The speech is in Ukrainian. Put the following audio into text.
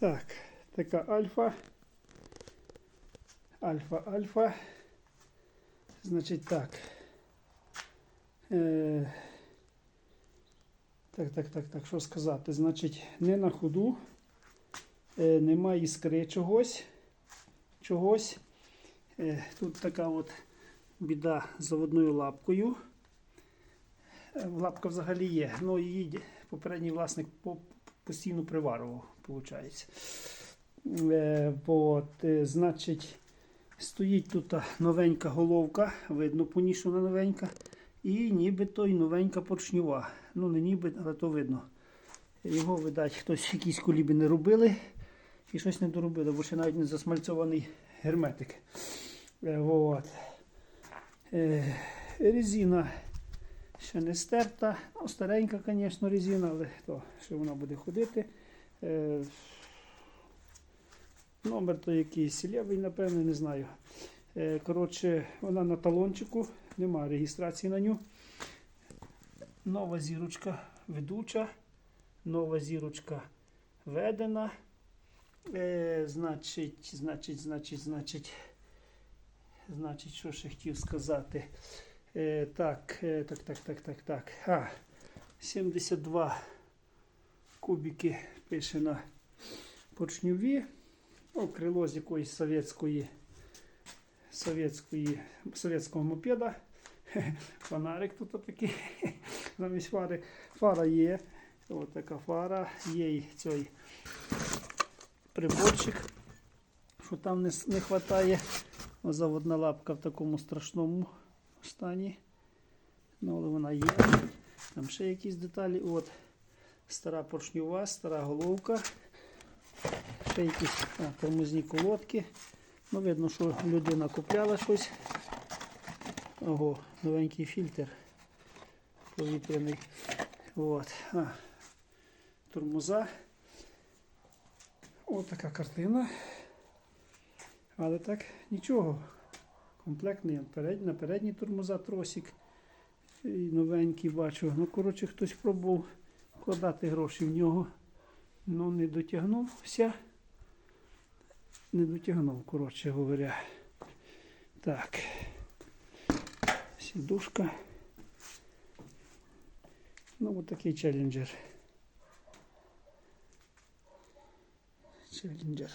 Так, така альфа. Альфа, альфа. Значить так. Е, так, так, так, так, що сказати? Значить, не на ходу, е, немає іскри чогось. чогось. Е, тут така от біда з заводною лапкою. Е, Лапка взагалі є. Ну, її попередній власник по- постійно приварував, виходить. Е, е, значить, стоїть тут новенька головка, видно по новенька. І нібито і новенька поршньова. Ну, не ніби, але то видно. Його, видать, хтось якісь коліби не робили і щось не доробили, бо ще навіть не засмальцьований герметик. Е. Е, резина ще не стерта. Ну, старенька, звісно, резина, але то, що вона буде ходити. Е, номер то якийсь лівий, напевно, не знаю. Е, коротше, вона на талончику, немає реєстрації на ню. Нова зірочка ведуча, нова зірочка ведена. Е, значить, значить, значить, значить, значить, що ще хотів сказати. Е, так, е, так, так, так, так, так. А, 72 кубики пише на поршньові. Ну, крило з якоїсь совєтської, совєтської, совєтського мопеда. Фонарик тут такий. Замість фари. Фара є. Ось така фара. Є й цей приборчик, що там не, не вистачає. Заводна лапка в такому страшному стані. Ну, але вона є. Там ще якісь деталі. От. Стара поршньова, стара головка. Ще якісь а, тормозні колодки. Ну, видно, що людина купляла щось. Ого, новенький фільтр повітряний. От. А, тормоза. Ось така картина. Але так нічого. Комплектний на передній тормоза тросик. І новенький бачу. Ну, коротше, хтось пробував вкладати гроші в нього. Ну, не дотягнувся. Не дотягнув, коротше говоря. Так. Сідушка. Ну, от такий челленджер. Челленджер.